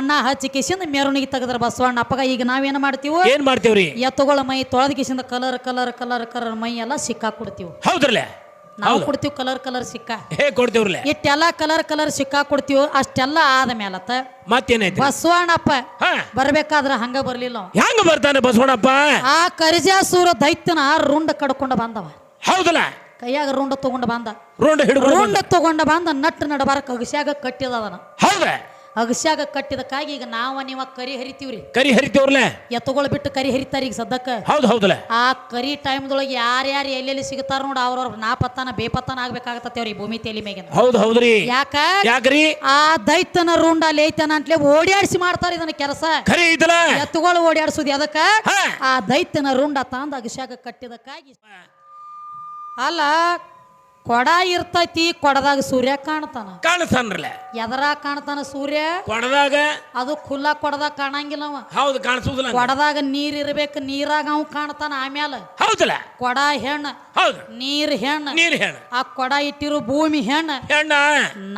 ಬಣ್ಣ ಹಚ್ಚಿ ಕಿಸಿಂದ ಮೆರವಣಿಗೆ ತೆಗೆದ್ರ ಬಸವಣ್ಣ ಅಪ್ಪಗ ಈಗ ನಾವೇನ್ ಮಾಡ್ತೀವಿ? ಏನ್ ಮಾಡ್ತೀವ್ರಿ? ಎತ್ತುಗಳ ಮೈ ತೊಳೆದ ಕಿಸಿಂದ ಕಲರ್ ಕಲರ್ ಕಲರ್ ಕಲರ್ ಮೈ ಎಲ್ಲ ಸಿಕ್ಕಾ ಕೊಡ್ತೀವಿ. ಹೌದ್ರಲ್ಲ? ನಾವು ಕೊಡ್ತೀವಿ ಕಲರ್ ಕಲರ್ ಸಿಕ್ಕಾ. ಹೇ ಕೊಡ್ತೇವ್ರಲ್ಲ? ಇಷ್ಟೆಲ್ಲ ಕಲರ್ ಕಲರ್ ಸಿಕ್ಕಾ ಕೊಡ್ತೀವಿ ಅಷ್ಟೆಲ್ಲ ಆದ ಮೇಲತ್ತ ಮತ್ತೇನೈತಿ ಬಸವಣ್ಣಪ್ಪ ಬರ್ಬೇಕಾದ್ರ ಹಂಗ ಬರ್ಲಿಲ್ಲ ಅವ. ಹೆಂಗ ಬರ್ತಾನೆ ಬಸವಣ್ಣಪ್ಪ? ಆ ಕರಿಜಾಸೂರ ದೈತ್ಯನ ರುಂಡ ಕಡ್ಕೊಂಡ ಬಂದವ. ಹೌದಲ್ಲ? ಕೈಯಾಗ ರುಂಡ ತಗೊಂಡ ಬಂದ. ರುಂಡ ಹಿಡ್ಕೊಂಡು ರುಂಡ ತಗೊಂಡ ಬಂದ ನಟ್ ನಡಬಾರ ಅಗಸ್ಯಾಗ ಕಟ್ಟಿದ ಅದನ ಹೌದ್ರ ಅಗಸ್ಯಾಗ ಕಟ್ಟಿದಕ್ಕಾಗಿ ಈಗ ನಾವ ನೀವ ಕರಿ ಹರಿತೀವ್ರಿ. ಕರಿ ಹರಿತೇವ್ರಲ್ಲ ಎತ್ತುಗಳು ಬಿಟ್ಟು ಕರಿ ಹರಿತಾರ ಈಗ ಸದ್ದಕ್ಕ ಹೌದ್ ಹೌದಲ್ಲ? ಆ ಕರಿ ಟೈಮ್ದೊಳಗೆ ಯಾರ್ಯಾರು ಎಲ್ಲೆಲ್ಲಿ ಸಿಗ್ತಾರ ನೋಡ ಅವ್ರವ್ರ ನಾಪತ್ತಾನ ಬೇಪತ್ತಾನ ಆಗ್ಬೇಕಾಗತ್ತೇವ್ರಿ ಭೂಮಿ ತೇಲಿ ಮೇಗಿನ ಹೌದು ಹೌದ್ರಿ. ಯಾಕ? ಯಾಕ್ರಿ? ಆ ದೈತನ ರುಂಡ ಲೇತನ ಅಂತಲೇ ಓಡ್ಯಾಡ್ಸಿ ಮಾಡ್ತಾರ ಇದನ್ನ ಕೆಲಸ. ಕರಿ ಇದಲ್ಲ ಎತ್ತುಗಳು ಓಡ್ಯಾಡ್ಸುದು ಅದಕ್ಕ ಆ ದೈತ್ಯನ ರುಂಡ ತಂದ ಅಗಸ್ಯಾಗ ಕಟ್ಟಿದಕ್ಕಾಗಿ. ಅಲ್ಲ ಕೊಡ ಇರ್ತೈತಿ ಕೊಡದಾಗ ಸೂರ್ಯ ಕಾಣ್ತಾನ. ಕಾಣಿಸ್ತಾನ್ರಲ್ಲ ಎದರ ಕಾಣ್ತಾನ ಸೂರ್ಯ? ಕೊಡದಾಗ? ಅದು ಖುಲ್ಲ ಕೊಡದಾಗ ಕಾಣಂಗಿಲ್ಲ ಅವ. ಹೌದು ಕಾಣಿಸುದಿಲ್ಲ ಕೊಡದಾಗ ನೀರ್ ಇರ್ಬೇಕು ನೀರಾಗ ಅವ್ ಕಾಣ್ತಾನ ಆಮ್ಯಾಲ. ಹೌದಲ್ಲ? ಕೊಡ ಹೆಣ್ಣ ಹೌದು. ನೀರ್ ಹೆಣ್ಣ ನೀರ್ ಹೆಣ್ಣ ಆ ಕೊಡ ಇಟ್ಟಿರೋ ಭೂಮಿ ಹೆಣ್ಣ ಹೆಣ್ಣ.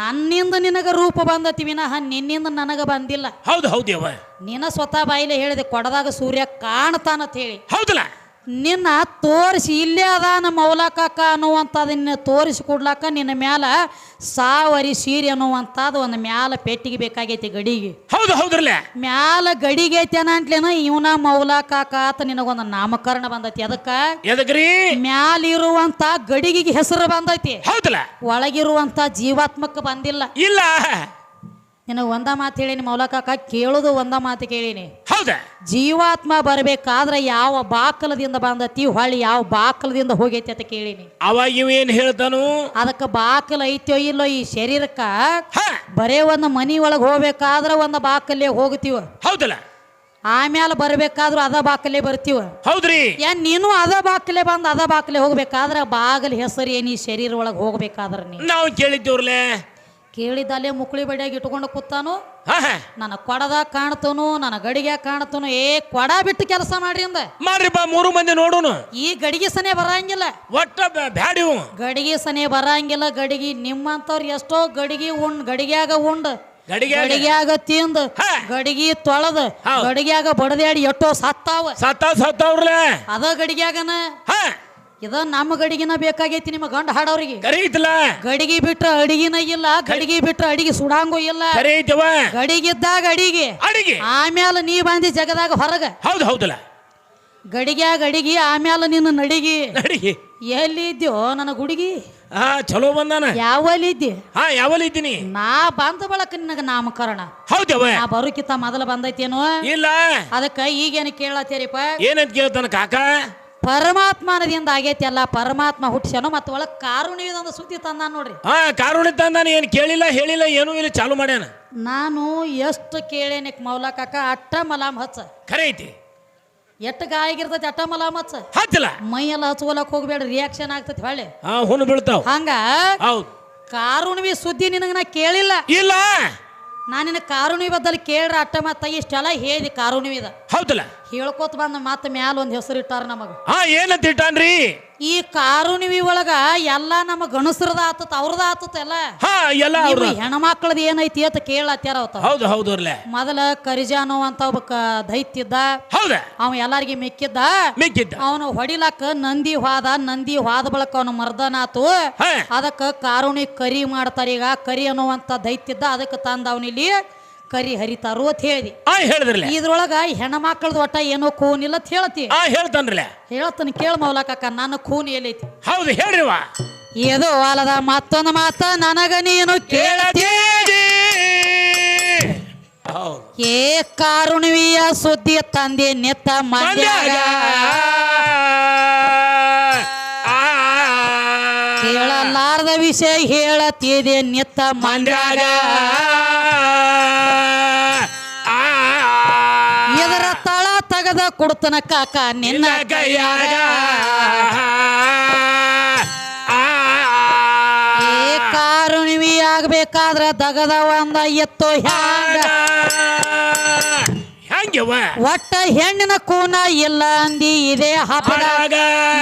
ನನ್ನಿಂದ ನಿನಗ ರೂಪ ಬಂದತಿ ವಿನಃ ನಿನ್ನಿಂದ ನನಗ ಬಂದಿಲ್ಲ. ಹೌದು ಹೌದೇವ ನಿನ್ನ ಸ್ವತಃ ಬಾಯಿಲೆ ಹೇಳಿದೆ ಕೊಡದಾಗ ಸೂರ್ಯ ಕಾಣ್ತಾನಂತ ಹೇಳಿ ಹೌದಲ್ಲ? ನಿನ್ನ ತೋರಿಸಿ ಇಲ್ಲೇ ಅದ ನಮ್ಮ ಮೌಲಾಕಕ್ಕ ಅನ್ನುವಂಥದನ್ನ ತೋರಿಸಿ ಕೊಡ್ಲಾಕ ನಿನ್ನ ಮ್ಯಾಲ ಸಾವರಿ ಸೀರೆ ಅನ್ನುವಂಥದ್ದು ಒಂದು ಮ್ಯಾಲ ಪೆಟ್ಟಿಗೆ ಬೇಕಾಗೈತಿ ಗಡಿಗೆ. ಹೌದು ಹೌದ್ರಲ್ಲ? ಮ್ಯಾಲ ಗಡಿಗೆ ಐತಿ ಅನ್ನಂಟ್ಲೇನ ಇವನ ಮೌಲಾಕಾಕ ಆತ ನಿನಗೊಂದು ನಾಮಕರಣ ಬಂದೈತಿ. ಅದಕ್ಕ ಎದಕ್ರಿ? ಮ್ಯಾಲಿರುವಂತ ಗಡಿಗೆಗೆ ಹೆಸರು ಬಂದೈತಿ. ಹೌದಲ್ಲ ಒಳಗಿರುವಂತ ಜೀವಾತ್ಮಕ ಬಂದಿಲ್ಲ. ಇಲ್ಲ. ನಿನಗೆ ಒಂದ ಮಾತು ಹೇಳೀನಿ ಮೌಲಕಾಕ ಕೇಳೋದು ಒಂದ ಮಾತು ಕೇಳೀನಿ. ಹೌದಾ? ಜೀವಾತ್ಮ ಬರ್ಬೇಕಾದ್ರೆ ಯಾವ ಬಾಕಲದಿಂದ ಬಂದತಿ ಹೊಳ್ಳಿ ಯಾವ ಬಾಕಲದಿಂದ ಹೋಗೈತಿ ಅಂತ ಕೇಳೀನಿ. ಅವಾಗ ಇವೇನ್ ಹೇಳ್ತಾನು? ಅದಕ್ಕೆ ಬಾಕಲ್ ಐತೋ ಇಲ್ಲೋ ಈ ಶರೀರಕ್ಕ? ಬರೇ ಒಂದು ಮನಿ ಒಳಗೆ ಹೋಗ್ಬೇಕಾದ್ರೆ ಒಂದು ಬಾಕಲ್ಲೇ ಹೋಗ್ತೀವ ಹೌದಲ್ಲ? ಆಮೇಲೆ ಬರ್ಬೇಕಾದ್ರೂ ಅದ ಬಾಕಲೆ ಬರ್ತೀವ. ಹೌದ್ರಿ. ಏನ್ ನೀನು ಅದ ಬಾಕಲೆ ಬಂದು ಅದ ಬಾಕಲೆ ಹೋಗ್ಬೇಕಾದ್ರೆ ಬಾಗಲ್ ಹೆಸರು ಏನಿ ಶರೀರ ಒಳಗೆ ಹೋಗ್ಬೇಕಾದ್ರೆ ನಾವು ಕೇಳಿದ್ದೇವ್ರಲೆ ಕೇಳಿದಲ್ಲೇ ಮುಕ್ಳಿ ಬಡಿಯಾಗಿ ಇಟ್ಕೊಂಡು ಕೂತಾನು. ನನ್ನ ಕೊಡದ ಕಾಣ್ತನು ನನ್ನ ಗಡಿಗೆ ಕಾಣ್ತನು ಏ ಕೊಡ ಬಿಟ್ಟು ಕೆಲಸ ಮಾಡ್ರಿ ಅಂದ. ಮಾಡ್ರಿ ಬಾ ಮೂರು ಮಂದಿ ನೋಡೋನು. ಈ ಗಡಿಗೆ ಸನೆ ಬರಂಗಿಲ್ಲ. ಒಟ್ಟ ಬ್ಯಾಡಿ ಗಡಿಗೆ ಸನೆ ಬರಂಗಿಲ್ಲ ಗಡಿಗೆ ನಿಮ್ಮಂತವ್ರು ಎಷ್ಟೋ ಗಡಿಗೆ ಉಂಡ್ ಗಡಿಗ್ಯಾಗ ಉಂಡ್. ಗಡಿಗೆ ಗಡಿಗ್ಯಾಗ ತಿಂದ್. ಗಡಿಗೆ ತೊಳೆದ. ಗಡಿಗ್ಯಾಗ ಬಡದ್ಯಾಡಿ ಎಷ್ಟೋ ಸತ್ತಾವ. ಸತ್ತ ಸತ್ತಾವ್ರಲ್ಲ ಅದ ಗಡಿಗ್ಯಾಗನ? ಹ. ಇದ ನಮ್ಮ ಗಡಿಗಿನ ಬೇಕಾಗೈತಿ ನಿಮ್ಮ ಗಂಡ ಹಾಡೋರಿಗೆ. ಕರಿ ಐತಲ್ಲ ಗಡಿಗೆ ಬಿಟ್ರ ಅಡಿಗಿನ ಇಲ್ಲ ಗಡಿಗೆ ಬಿಟ್ರ ಅಡಿಗೆ ಸುಡಾಂಗು ಇಲ್ಲ. ಕರಿ ಐತವ ಗಡಿಗಿದ್ದಾಗ ಅಡಿಗೆ. ಅಡಿಗೆ. ಆಮ್ಯಾಲ ನೀ ಬಂದಿ ಜಗದಾಗ ಹೊರಗ. ಹೌದು ಹೌದಲ್ಲ. ಗಡಿಗ್ಯಾಗ ಅಡಿಗೆ ಆಮ್ಯಾಲ ನಿನ್ನ ನಡಿಗೆ. ಅಡಿಗೆ ಎಲ್ಲಿ ಇದ್ಯೋ ನನ್ನ ಗುಡಿಗಿ? ಹಾ ಚಲೋ ಬಂದಾನ. ಯಾವಲ್ಲಿ ಇದ್ದಿ ಹಾ ಯಾವಲ್ಲಿ ಇದ್ದೀನಿ ನಾ ಬಂದ ಬಳಕ ನಿನಗ ನಾಮಕರಣ. ಹೌದವ. ನಾ ಬರೋಕಿತ್ತ ಮೊದಲ ಬಂದೈತೇನೋ? ಇಲ್ಲ. ಅದಕ್ಕ ಈಗೇನು ಕೇಳತ್ತೇರಿಪ್ಪ? ಏನಂತ ಕೇಳ್ತಾನ ಕಾಕ? ಪರಮಾತ್ಮನದಿಂದ ಆಗೈತಿ ಅಲ್ಲ ಪರಮಾತ್ಮ ಹುಟ್ಟಿಸ್ಯಾನು ಮತ್ತು ಒಳಗೆ ಕಾರುಣ್ಯದ ಸುದ್ದಿ ತಂದ ನೋಡ್ರಿ. ಹಾ ಕಾರುಣಿ ತಂದಾನ ಏನು ಕೇಳಿಲ್ಲ ಹೇಳಿಲ್ಲ ಏನೂ ಇಲ್ಲ ಚಾಲು ಮಾಡ್ಯಾನ. ನಾನು ಎಷ್ಟು ಕೇಳೇನಿ ಮೌಲ ಕಾಕ ಅಟ್ಟ ಮಲಾಮ್ ಹಚ್ಚ. ಖರೆ ಐತಿ. ಎಷ್ಟು ಗಾಯಗಿರ್ತೈತಿ ಅಟ್ಟ ಮಲಾಮ್ ಹಚ್ಚ. ಹಚ್ಚಲ ಮೈಯೆಲ್ಲ ಹಚ್ಕೊಲಕ್ ಹೋಗ್ಬೇಡ ರಿಯಾಕ್ಷನ್ ಆಗ್ತೈತಿ ಹೊಳ್ಳಿ. ಹಾ ಹುಣ್ಣು ಬೀಳ್ತಾವ. ಹಂಗ? ಹೌದು. ಕಾರುಣ್ವಿ ಸುದ್ದಿ ನಿನಗೆ ನಾ ಕೇಳಿಲ್ಲ. ಇಲ್ಲ. ನಾನಿನ ಕಾರುಣ್ವಿ ಬದ್ದಲ್ಲಿ ಕೇಳ್ರ ಅಟ್ಟ ಮತ್ತ ಇಷ್ಟೆಲ್ಲ ಹೇಳಿ ಕಾರುಣ್ವಿದ. ಹೌದಲ್ಲ. ಹೇಳ್ಕೋತ ಬಂದ ಮತ್ತೆ ಮ್ಯಾಲ ಒಂದ್ ಹೆಸರು ಇಟ್ಟಾರ ನಮಗ. ಹಾ ಏನಂತ ಇಟ್ಟಾನ್ರಿ? ಈ ಕಾರುಣಿವಿ ಒಳಗ ಎಲ್ಲ ನಮ್ಮ ಗಣಸರದ ಆತತ್ ಅವ್ರದ ಆತತ್ ಎಲ್ಲ. ಹಾ ಎಲ್ಲ ಅವ್ರ ಹೆಣ್ಮಕ್ಳದ್ ಏನೈತಿ ಅಂತ ಕೇಳತ್ಯಾರ ಅವತ್ತ. ಹೌದು ಹೌದು ಮೊದಲ ಕರಿಜಾನು ಅಂತ ಒಬ್ಬ ದೈತ್ಯದ ಹೌದ? ಅವ ಎಲ್ಲಾರ್ಗಿ ಮೆಕ್ಕಿದ್ದ. ಮಿಕ್ಕಿದ್ದ. ಅವನು ಹೊಡಿಲಾಕ ನಂದಿ ಹೋದ ನಂದಿ ಹೋದ ಬಳಕ ಅವನು ಮರ್ದನಾತು ಆತು. ಅದಕ್ಕೆ ಕಾರುಣಿ ಕರಿ ಮಾಡ್ತಾರ ಈಗ ಕರಿ ಅನ್ನುವಂತ ದೈತ್ಯದ ಇದ್ದ ಅದಕ್ಕೆ ತಂದ ಅವನಿಲ್ಲಿ. ಕರಿ ಹರಿತಾರು ಅಂತ ಹೇಳಿ ಆ ಹೇಳಿದ್ರಲ್ಲ ಇದ್ರೊಳಗ ಹೆಣ್ಮಕ್ಳದ್ ಒಟ್ಟ ಏನೋ ಕೂನಿಲ್ಲ ಅಂತ ಹೇಳ್ತಿ ಆ ಹೇಳ್ತಾನ್ರಲೆ ಹೇಳ್ತಾನೆ ಕೇಳ ಮೌಲಕ ನನ್ನ ಖೂನ್ ಎಲ್ಲೈತಿ ಹೌದು ಹೇಳ್ರಿವ ಏದೋ ಅಲ್ಲದ ಮತ್ತೊಂದು ಮಾತ ನನಗ ನೀನು ಕೇಳತಿ ಹೌದು ಏ ಕಾರುಣವಿಯ ಸುದ್ದಿ ತಂದೆ ನಿತ್ತ ಮಂಡ್ಯಾಗ ಕೇಳಲಾರದ ವಿಷಯ ಹೇಳತಿದೆ ನಿತ್ತ ಮಂಡ್ಯಾಗ ಕೊಡ್ತನ ಕಾಕ ನಿನ್ನ ಕೈಯಾಗ. ಕಾರುಣ್ವಿ ಆಗ್ಬೇಕಾದ್ರ ದಗದ ಒಂದ ಎತ್ತು ಹ್ಯಾಂಗ? ಒಟ್ಟ ಹೆಣ್ಣಿನ ಕೂನ ಇಲ್ಲ ಅಂದಿ ಇದೇ ಹಬ್ಬದಾಗ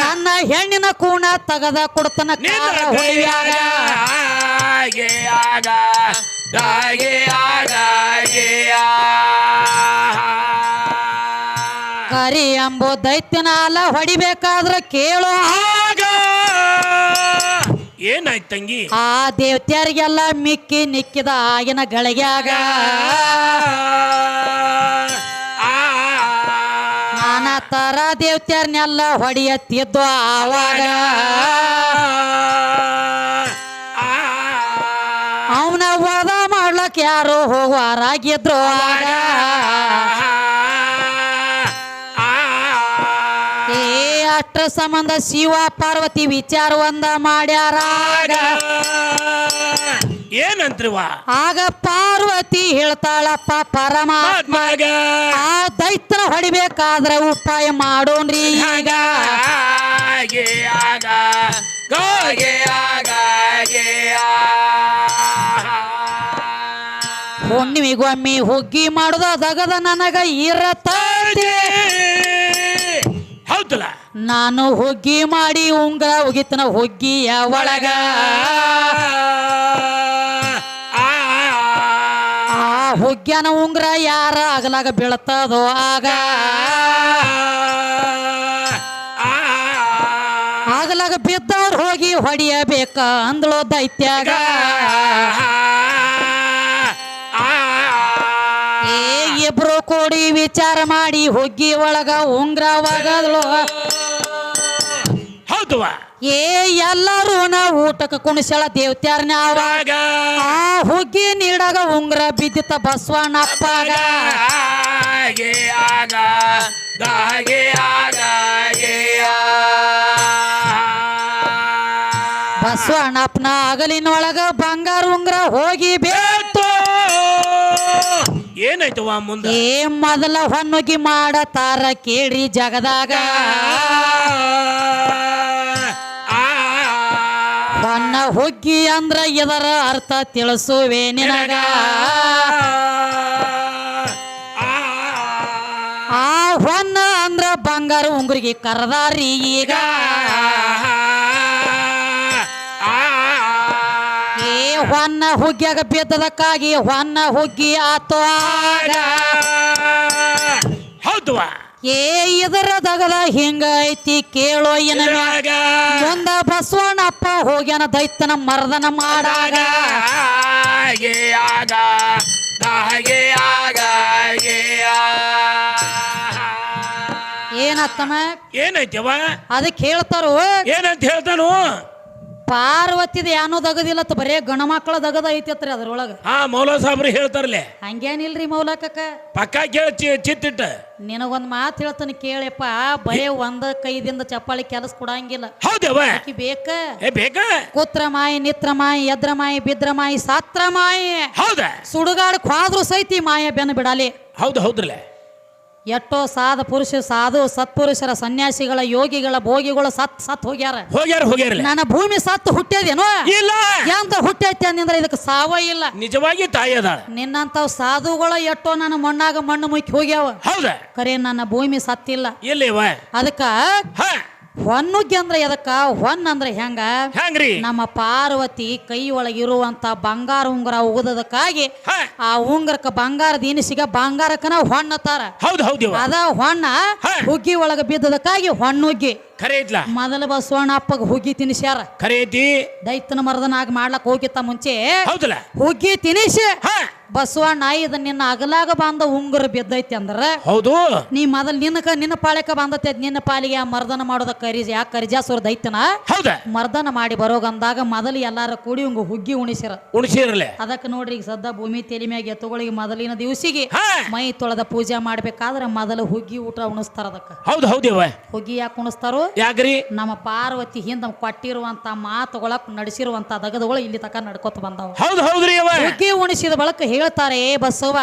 ನನ್ನ ಹೆಣ್ಣಿನ ಕೂನ ತಗದ ಕೊಡ್ತನ ಕಾರ ಹರಿ ಎಂಬೋ ದೈತ್ಯನಾಲ ಹೊಡಿಬೇಕಾದ್ರೆ ಹೊಡಿಬೇಕಾದ್ರ ಕೇಳೋ ಆಗ ಏನಾಯ್ತು ತಂಗಿ? ಆ ದೇವತ್ಯರಿಗೆಲ್ಲ ಮಿಕ್ಕಿ ನಿಕ್ಕಿದ ಆಗಿನ ಗಳಿಗ್ಯಾಗ. ನಾನಾ ತರ ದೇವತ್ಯಾರನ್ನೆಲ್ಲ ಹೊಡಿಯತ್ತಿದ್ದು ಆವಾಗ. ಅವನ ವಾದ ಮಾಡ್ಲಕ್ ಯಾರು ಹೋಗುವಾರಾಗಿದ್ರು ಆಗ. ಅಷ್ಟ್ರ ಸಂಬಂಧ ಶಿವ ಪಾರ್ವತಿ ವಿಚಾರ ಒಂದ ಮಾಡ್ಯಾರ. ಏನಂತ್ರಿವ ಆಗ ಪಾರ್ವತಿ ಹೇಳ್ತಾಳಪ್ಪ ಪರಮಾತ್ಮ ಆ ದೈತ್ರ ಹೊಡಿಬೇಕಾದ್ರ ಉಪಾಯ ಮಾಡೋನ್ರಿ ಈಗ. ಗೆ ಆಗ ಗೋಗೆ ಆಗ ಗೆ ಆ. ಹುಣ್ಣಿಮೆಗೊಮ್ಮೆ ಹುಗ್ಗಿ ಮಾಡುದ ದಗದ ನನಗ ಇರತ್ತೆ. ನಾನು ಹುಗ್ಗಿ ಮಾಡಿ ಉಂಗ್ರ ಉಗಿತನ ಹುಗ್ಗಿಯ ಒಳಗ ಆ ಹುಗ್ಗ್ಯನ ಉಂಗ್ರ ಯಾರ ಅಗಲಾಗ ಬೀಳ್ತದೋ ಆಗ ಆಗಲಾಗ ಬಿದ್ದವ್ರು ಹೋಗಿ ಹೊಡಿಯಬೇಕ ಅಂದ್ಳೋ ದೈತ್ಯಾಗ ವಿಚಾರ ಮಾಡಿ ಹುಗ್ಗಿ ಒಳಗ ಉಂಗ್ರ ಒಗದ್ಳು ಏ ಎಲ್ಲರೂ ನಾ ಊಟಕ್ಕೆ ಕುಣಿಸಳ ದೇವತ್ಯಾರನ ಅವಾಗ ಆ ಹುಗ್ಗಿ ನೀಡಾಗ ಉಂಗ್ರ ಬಿದ್ದಿತ ಬಸವಣ್ಣಪ್ಪ ಆಗ ಆಗ. ಬಸವಣ್ಣಪ್ಪನ ಅಗಲಿನೊಳಗ ಬಂಗಾರ ಉಂಗ್ರ ಹೋಗಿ ಬೇ. ಏನಾಯ್ತವ ಮುಂದೆ ಏ ಮೊದಲ ಹೊನ್ನುಗಿ ಮಾಡತಾರ ಕೇಳಿ ಜಗದಾಗ ಹೊನ್ನ ಹುಗ್ಗಿ ಅಂದ್ರ ಇದರ ಅರ್ಥ ತಿಳಿಸುವೆ ನಿನಗ ಆ ಹೊನ್ನ ಅಂದ್ರ ಬಂಗಾರ ಉಂಗುರಿಗೆ ಕರದಾರಿ ಈಗ ಹೊನ್ನ ಹುಗ್ಗಿಯಾಗ ಬಿದ್ದದಕ್ಕಾಗಿ ಹೊನ್ನ ಹುಗ್ಗಿ ಆತೋ ಹೌದು ಏ ಇದರ ದಗದ ಹಿಂಗ ಐತಿ ಕೇಳೋ ಏನ ಮುಂದ ಬಸವಣ್ಣಪ್ಪ ಹೋಗ್ಯಾನ ದೈತನ ಮರ್ದನ ಮಾಡಾಗ. ಏನತ್ತಮ್ಮ? ಏನೈತಿವ ಅದಕ್ಕೆ ಹೇಳ್ತಾರೋ? ಏನಂತ ಹೇಳ್ತಾನು? ಪಾರ್ವತಿದ ಏನೋ ದಗದಿಲ್ಲ ಬರೇ ಗಣಮಕ್ಕಳ ದಗದ ಐತಿತ್ರಿ ಅದ್ರೊಳಗ. ಹಾ ಮೌಲ ಸಾಬ್ರಿ ಹೇಳ್ತಾರಲ್ಲೇ ಹಂಗೇನಿಲ್ರಿ ಮೌಲಕಕ್ಕ ಪಕ್ಕ ಕೇಳಿ ಚಿ ಚಿತ್ತಿಟ್ಟ. ನಿನಗೊಂದ್ ಮಾತು ಹೇಳ್ತಾನೆ ಕೇಳಪ್ಪ ಬರೇ ಒಂದ ಕೈದಿಂದ ಚಪ್ಪಾಳಿ ಕೆಲಸ ಕೊಡಂಗಿಲ್ಲ. ಹೌದವ? ಆಕಿ ಬೇಕ? ಏ ಬೇಕಾ? ಕೂತ್ರ ಮಾಯಿ ನಿತ್ರ ಮಾಯಿ ಎದ್ರ ಮಾಯಿ ಬಿದ್ರ ಮಾಯಿ ಸಾತ್ರ ಮಾಯಿ. ಹೌದ? ಕ್ವಾದ್ರು ಹೋದ್ರು ಸೈತಿ ಮಾಯ ಬೆನ್ನ ಬಿಡಲಿ. ಹೌದು ಹೌದ್ರಲೆ ಎಷ್ಟೋ ಸಾಧ ಪುರುಷ ಸಾಧು ಸತ್ಪುರುಷರ ಸನ್ಯಾಸಿಗಳ ಯೋಗಿಗಳ ಭೋಗಿಗಳು ಸತ್ ಸತ್ ಹೋಗ್ಯಾರ. ಹೋಗ್ಯಾರ ಹೋಗ್ಯಾರ ನನ್ನ ಭೂಮಿ ಸತ್ತು ಹುಟ್ಟೇದೇನೋ? ಇಲ್ಲ. ಎಂತ ಹುಟ್ಟೈತಿ ಅಂದ್ರೆ ಇದಕ್ಕೆ ಸಾವ ಇಲ್ಲ. ನಿಜವಾಗಿ ತಾಯಿ ಅದ ನಿನ್ನಂತ ಸಾಧುಗಳ ಎಷ್ಟೋ ನನ್ನ ಮಣ್ಣಾಗ ಮಣ್ಣು ಮುಕ್ಕಿ ಹೋಗ್ಯಾವ. ಹೌದ? ಕರೆ ನನ್ನ ಭೂಮಿ ಸತ್ತಿಲ್ಲ. ಇಲ್ಲ ಅದಕ್ಕ ಹೊನ್ನುಗ್ಗಿ ಅಂದ್ರೆ ಎದಕ್ಕ? ಹೊನ್ ಅಂದ್ರೆ ಹೆಂಗ? ಹೆಂಗ್ರಿ? ನಮ್ಮ ಪಾರ್ವತಿ ಕೈ ಒಳಗಿರುವಂತ ಬಂಗಾರ ಉಂಗುರ ಉಗದಕ್ಕಾಗಿ ಆ ಉಂಗುರಕ್ಕ ಬಂಗಾರದ ಇನಿಸಿಗ ಬಂಗಾರಕ್ಕನ ಹೊಣ್ಣತಾರ. ಹೌದು ಹೌದು ಅದ ಹೊಣ್ಣ. ಹುಗ್ಗಿ ಒಳಗ ಬಿದ್ದದಕ್ಕಾಗಿ ಹೊಣ್ಣುಗ್ಗಿ ಮೊದಲ ಬಸವಣ್ಣ ಅಪ್ಪಗ ಹುಗ್ಗಿ ತಿನಿಸ್ಯಾರ. ಖರೀದಿ ದೈತನ ಮರದನಾಗ ಮಾಡ್ಲಕ್ ಹೋಗಿತ್ತ ಮುಂಚೆ ಹುಗ್ಗಿ ತಿನಿಸಿ ಬಸವಣ್ಣ ಇದ ನಿನ್ನ ಅಗಲಾಗ ಬಂದ ಉಂಗುರ ಬಿದ್ದೈತಿ ಅಂದ್ರ ಹೌದು. ನೀ ಮೊದಲ್ ನಿನ್ನಕ ನಿನ್ನ ಪಾಳಕ ಬಂದೈತಿ ನಿನ್ನ ಪಾಲಿಗೆ ಆ ಮರ್ದನ ಮಾಡೋದ ಕರಿ ಯಾ ಕರಿಜಾಸುರ ದೈತನ ಐತನ ಮರ್ದನ ಮಾಡಿ ಬರೋಗಂದಾಗ ಮೊದಲು ಎಲ್ಲಾರ ಕೂಡಿ ಉಂಗ ಹುಗ್ಗಿ ಉಣಿಸಿರ. ಉಣಿಸಿರಲೆ. ಅದಕ್ಕೆ ನೋಡ್ರಿ ಈಗ ಸದ್ದ ಭೂಮಿ ತೆಲಿ ಮ್ಯಾಗ ಎತ್ತುಗಳಿಗೆ ಮೊದಲಿನ ದಿವಸಿಗೆ ಮೈ ತೊಳೆದ ಪೂಜೆ ಮಾಡ್ಬೇಕಾದ್ರ ಮೊದಲು ಹುಗ್ಗಿ ಊಟ ಉಣಿಸ್ತಾರ ಅದಕ್ಕ. ಹೌದು ಹೌದಿವ ಹುಗ್ಗಿ ಯಾಕೆ ಉಣಿಸ್ತಾರೋ? ಯಾಕ್ರಿ? ನಮ್ಮ ಪಾರ್ವತಿ ಹಿಂದ ಕೊಟ್ಟಿರುವಂತ ಮಾತುಗಳ ನಡೆಸಿರುವಂತ ದಗದಗಳು ಇಲ್ಲಿ ತಕ ನಡ್ಕೊತ ಬಂದಾವ. ಹೌದು ಹೌದ್ರಿ ಅವ ಹುಗ್ಗಿ ಉಣಿಸಿದ ಬಳಕ ಹೇಳ್ತಾರೆ ಏ ಬಸವ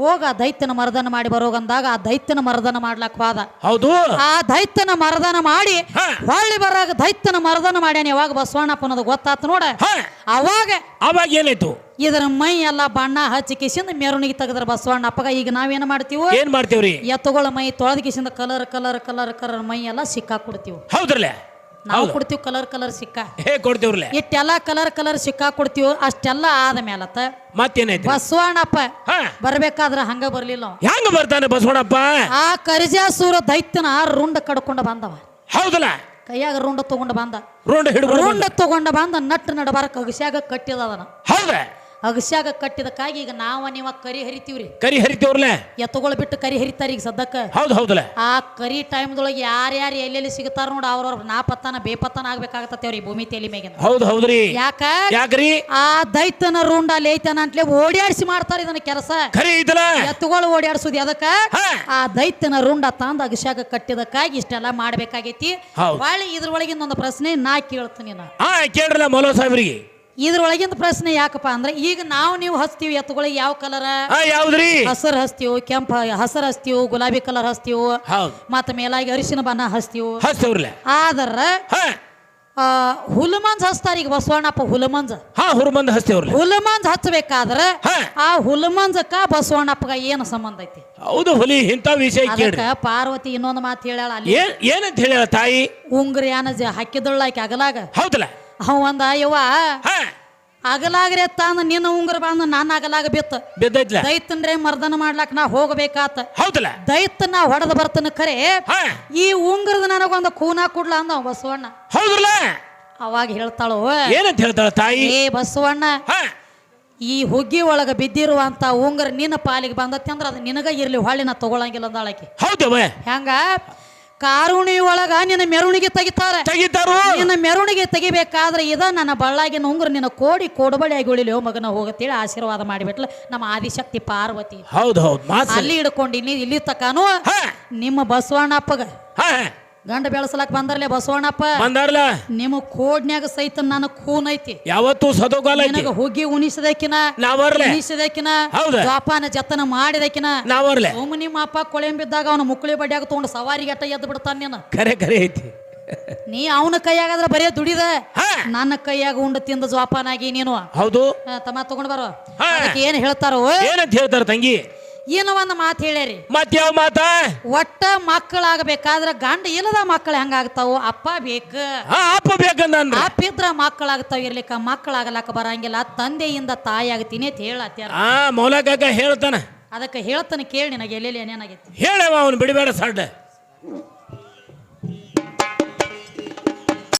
ಹೋಗ ದೈತ್ಯನ ಮರದನ ಮಾಡಿ ಬರೋಗಂದಾಗ ಆ ದೈತ್ಯನ ಮರದನ ಮಾಡ್ಲಕ್ ಹೋದ ಹೌದು. ಆ ದೈತ್ಯನ ಮರದನ ಮಾಡಿ ಹೊಳ್ಳಿ ಬರಾಗ ದೈತ್ಯನ ಮರದನ ಮಾಡ್ಯಾನ ಯಾವಾಗ ಬಸವಣ್ಣಪ್ಪನದು ಗೊತ್ತಾತು ನೋಡ. ಅವಾಗ ಅವಾಗ ಏನಾಯ್ತು? ಇದರ ಮೈ ಎಲ್ಲ ಬಣ್ಣ ಹಚ್ಚಿ ಕಿಸಿಂದ ಮೆರವಣಿಗೆ ತೆಗೆದ್ರ ಬಸವಣ್ಣಪ್ಪಗ ಈಗ ನಾವೇನ್ ಮಾಡ್ತೀವಿ? ಏನ್ ಮಾಡ್ತೀವ್ರಿ? ಎತ್ತುಗಳ ಮೈ ತೊಳೆದ ಕಿಸಿಂದ ಕಲರ್ ಕಲರ್ ಕಲರ್ ಕಲರ್ ಮೈ ಎಲ್ಲ ಸಿಕ್ಕಾಕ್ ಕೊಡ್ತೀವಿ? ನಾವು ಕೊಡ್ತೀವಿ ಕಲರ್ ಕಲರ್ ಸಿಕ್ಕ. ಹೇ ಕೊಡ್ತೀವ್ರಲ್ಲ. ಇಷ್ಟೆಲ್ಲ ಕಲರ್ ಕಲರ್ ಸಿಕ್ಕ ಕೊಡ್ತೀವಿ ಅಷ್ಟೆಲ್ಲ ಆದ ಮೇಲತ್ತ ಮತ್ತೇನೈತಿ ಬಸವಣ್ಣಪ್ಪ ಹಾ. ಬರ್ಬೇಕಾದ್ರ ಹಂಗ ಬರ್ಲಿಲ್ಲ ಅವ. ಹೆಂಗ ಬರ್ತಾನೆ ಬಸವಣ್ಣಪ್ಪ? ಆ ಕರಿಜಾಸೂರ ದೈತ್ಯನ ರುಂಡ ಕಡ್ಕೊಂಡ ಬಂದವ. ಹೌದಲ್ಲ? ಕೈಯಾಗ ರುಂಡ ತಗೊಂಡ ಬಂದ. ರುಂಡ ಹಿಡ್ಕೊಂಡು ರುಂಡ ತಗೊಂಡ ಬಂದ ನಟ್ ನಡಬಾರ ಕಗಸ್ಯಾಗ ಕಟ್ಟಿದ ಅದನ್ನ. ಹೌದ? ಅಗಸ್ಯಾಗ ಕಟ್ಟಿದಕ್ಕಾಗಿ ಈಗ ನಾವ ನೀವ ಕರಿ ಹರಿತೀವ್ರಿ. ಕರಿ ಹರಿತೀವ್ರಲೆ ಎತ್ತುಗಳು ಬಿಟ್ಟು ಕರಿ ಹರಿತಾರ ಈಗ ಸದ್ದಕ್ಕ ಹೌದು ಹೌದಲ್ಲ ಆ ಕರಿ ಟೈಮ್ದೊಳಗೆ ಯಾರ್ಯಾರು ಎಲ್ಲೆಲ್ಲಿ ಸಿಗ್ತಾರ ನೋಡ ಅವ್ರವ್ರ ನಾಪತ್ತಾನ ಬೇಪತ್ತಾನ ಆಗ್ಬೇಕಾಗತ್ತೇವ್ರಿ ಭೂಮಿ ತೇಲಿ ಮೇಗಿನ ಹೌದು ಹೌದ್ರಿ. ಯಾಕ? ಯಾಕ್ರಿ? ಆ ದೈತನ ರುಂಡ ಲೇತನ ಅಂತಲೇ ಓಡ್ಯಾಡ್ಸಿ ಮಾಡ್ತಾರ ಇದನ್ನ ಕೆಲಸ. ಕರಿ ಇದಲ್ಲ ಎತ್ತುಗಳು ಓಡಿಯಾಡ್ಸುದು ಅದಕ್ಕ ಆ ದೈತ್ಯನ ರುಂಡ ತಂದ ಅಗಸ್ಯಾಗ ಕಟ್ಟಿದಕ್ಕಾಗಿ ಇಷ್ಟೆಲ್ಲ ಮಾಡ್ಬೇಕಾಗೈತಿ. ಹೊಳ್ಳಿ ಇದ್ರೊಳಗಿಂದ ಒಂದು ಪ್ರಶ್ನೆ ನಾ ಕೇಳ್ತೀನಿ ನಾ. ಕೇಳ್ರಲ್ಲ ಮೌಲವ ಸಾಹೇಬ್ರಿಗೆ. ಇದ್ರೊಳಗಿಂದ ಪ್ರಶ್ನೆ ಯಾಕಪ್ಪ ಅಂದ್ರೆ ಈಗ ನಾವು ನೀವು ಹಚ್ತೀವಿ ಎತ್ತುಗಳಿಗೆ ಯಾವ ಕಲರ್ ಯಾವ್ದ್ರಿ? ಹಸರ್ ಹಚ್ತೀವಿ ಕೆಂಪ ಹಸರ್ ಹಚ್ತೀವಿ ಗುಲಾಬಿ ಕಲರ್ ಹಚ್ತೀವಿ ಮತ್ತ ಮೇಲಾಗಿ ಅರಿಶಿನ ಬಣ್ಣ ಹಚ್ತೀವಿ ಆದ್ರ ಹುಲಮಂಜ್ ಹಚ್ತಾರ ಈಗ ಬಸವಣ್ಣಪ್ಪ ಹುಲಮಂಜ್. ಹುಲಮಂಜ್ ಹಸ್ತೇವ್ರಲ್ಲ ಹುಲಮಂಜ್ ಹಚ್ಚಬೇಕಾದ್ರ ಆ ಹುಲಮಂಜಕ್ಕ ಬಸವಣ್ಣಪ್ಪಗ ಏನು ಸಂಬಂಧ ಐತಿ? ಹೌದು ಹುಲಿ ಇಂತ ವಿಷಯ ಪಾರ್ವತಿ ಇನ್ನೊಂದು ಮಾತು ಹೇಳ್ಯಾಳ ಏನಂತ ಹೇಳ್ಯಾಳ ತಾಯಿ? ಉಂಗ್ರ ಯಾನ ಜ ಹಾಕಿದಳ್ಳ ಅಗಲಾಗ. ಹೌದಲ್ಲ? ಅವ ಒಂದ ಯವ್ವ ಅಗಲಾಗ್ರೆ ತಂದ ನಿನ್ನ ಉಂಗುರ ಬಂದ ನಾನು ಅಗಲಾಗ ಬಿತ್ತ. ಬಿದ್ದೈತ್ಲ? ದೈತನ್ರೆ ಮರ್ದನ ಮಾಡ್ಲಾಕ ನಾ ಹೋಗ್ಬೇಕಾತ. ಹೌದಲ್ಲ? ದೈತ ನಾ ಹೊಡೆದ ಬರ್ತನ ಕರೆ ಈ ಉಂಗುರದ ನನಗೊಂದು ಕೂನ ಕೊಡ್ಲ ಅಂದ ಬಸವಣ್ಣ. ಹೌದಲ್ಲ ಅವಾಗ ಹೇಳ್ತಾಳು ಏನಂತ ಹೇಳ್ತಾಳ ತಾಯಿ? ಏ ಬಸವಣ್ಣ ಈ ಹುಗ್ಗಿ ಒಳಗ ಬಿದ್ದಿರುವಂತ ಉಂಗುರ ನಿನ್ನ ಪಾಲಿಗೆ ಬಂದತ್ತೆ ಅಂದ್ರ ಅದು ನಿನಗ ಇರ್ಲಿ ಹೊಳ್ಳಿ ನಾ ತಗೊಳಂಗಿಲ್ಲ ಅಂದಾಳಕಿ ಹೌದವ? ಹೆಂಗ? ಕಾರುಣಿ ಒಳಗ ನಿನ್ನ ಮೆರವಣಿಗೆ ತೆಗಿತಾರೆ. ತೆಗಿತಾರು. ನಿನ್ನ ಮೆರವಣಿಗೆ ತೆಗಿಬೇಕಾದ್ರೆ ಇದ ನನ್ನ ಬಳ್ಳಾಗಿನ ಉಂಗ್ರ ನಿನ್ನ ಕೋಡಿ ಕೊಡಬಳಿಯಾಗಿ ಉಳಿಲಿ. ಮಗನ ಹೋಗತ್ತೇಳಿ ಆಶೀರ್ವಾದ ಮಾಡಿಬಿಟ್ಲ. ನಮ್ಮ ಆದಿಶಕ್ತಿ ಪಾರ್ವತಿ. ಹೌದು ಹೌದು ಅಲ್ಲಿ ಹಿಡ್ಕೊಂಡಿನಿ ಇಲ್ಲಿ ತಕಾನು ಹಾ. ನಿಮ್ಮ ಬಸವಣ್ಣಪ್ಪಗ. ಗಂಡ ಬೆಳೆಸಲಕ್ ಬಂದರ್ಲೆ ಬಸವಣ್ಣಪ್ಪ? ಬಂದಾರ್ಲ? ನಿಮ್ಮ ಕೋಡ್ನ್ಯಾಗ ಸಹಿತ ನನ್ನ ಖೂನ್ ಐತಿ. ಯಾವತ್ತು ಸದೋಗಾಲ ಐತಿ. ನಿನಗ ಹುಗ್ಗಿ ಉಣಿಸದಕಿನ? ನಾವರ್ಲೆ ಉಣಿಸದಕಿನ? ಹೌದಾ? ಜೋಪಾನ ಜತನ ಮಾಡಿದಕ್ಕಿನ ನಾವರ್ಲೆ ಒಮ್ಮೆ ನಿಮ್ಮ ಅಪ್ಪ ಕೊಳೆಂಬಿದ್ದಾಗ ಅವನ ಮುಕ್ಕಳಿ ಬಡ್ಯಾಗ ತಗೊಂಡು ಸವಾರಿಗೆ ಅಟ್ಟ ಎದ್ದು ಬಿಡ್ತಾನ ನೀನು. ಕರೆ ಕರೆ ಐತಿ. ನೀ ಅವನ ಕೈಯಾಗಾದ್ರ ಬರೇ ದುಡಿದ? ನನ್ನ ಕೈಯಾಗ ಉಂಡು ತಿಂದ ಜೋಪಾನಾಗಿ ನೀನು. ಹೌದು. ತಮ್ಮ ತಗೊಂಡ್ ಬರೋ. ಅದಕ್ಕೆ ಏನ್ ಹೇಳ್ತಾರೋ? ಏನಂತ ಹೇಳ್ತಾರ ತಂಗಿ? ಏನೋ ಒಂದು ಮಾತು ಹೇಳ್ಯಾರಿ. ಮತ್ ಯಾವ ಮಾತ? ಒಟ್ಟ ಮಕ್ಕಳಾಗಬೇಕಾದ್ರ ಗಂಡ ಇಲ್ಲದ ಮಕ್ಕಳು ಹೆಂಗಾಗ್ತಾವ? ಅಪ್ಪ ಬೇಕು. ಹಾ ಅಪ್ಪ ಬೇಕ ಅಪ್ಪ ಇದ್ರ ಮಕ್ಕಳಾಗ್ತಾವ ಇರ್ಲಿಕ್ಕ ಮಕ್ಕಳಾಗಲಕ್ಕ ಬರಂಗಿಲ್ಲ ತಂದೆಯಿಂದ ತಾಯಿ ಆಗ್ತೀನಿ ಅಂತ ಹೇಳತ್ಯಾರ. ಆ ಮೌಲಕ ಹೇಳ್ತಾನ. ಅದಕ್ಕೆ ಹೇಳ್ತಾನೆ ಕೇಳಿ ನಿನಗೆ ಎಲ್ಲೆಲ್ಲಿ ಏನೇನಾಗೈತಿ? ಹೇಳವ ಅವನು ಬಿಡಬೇಡ ಸಡ್ಡ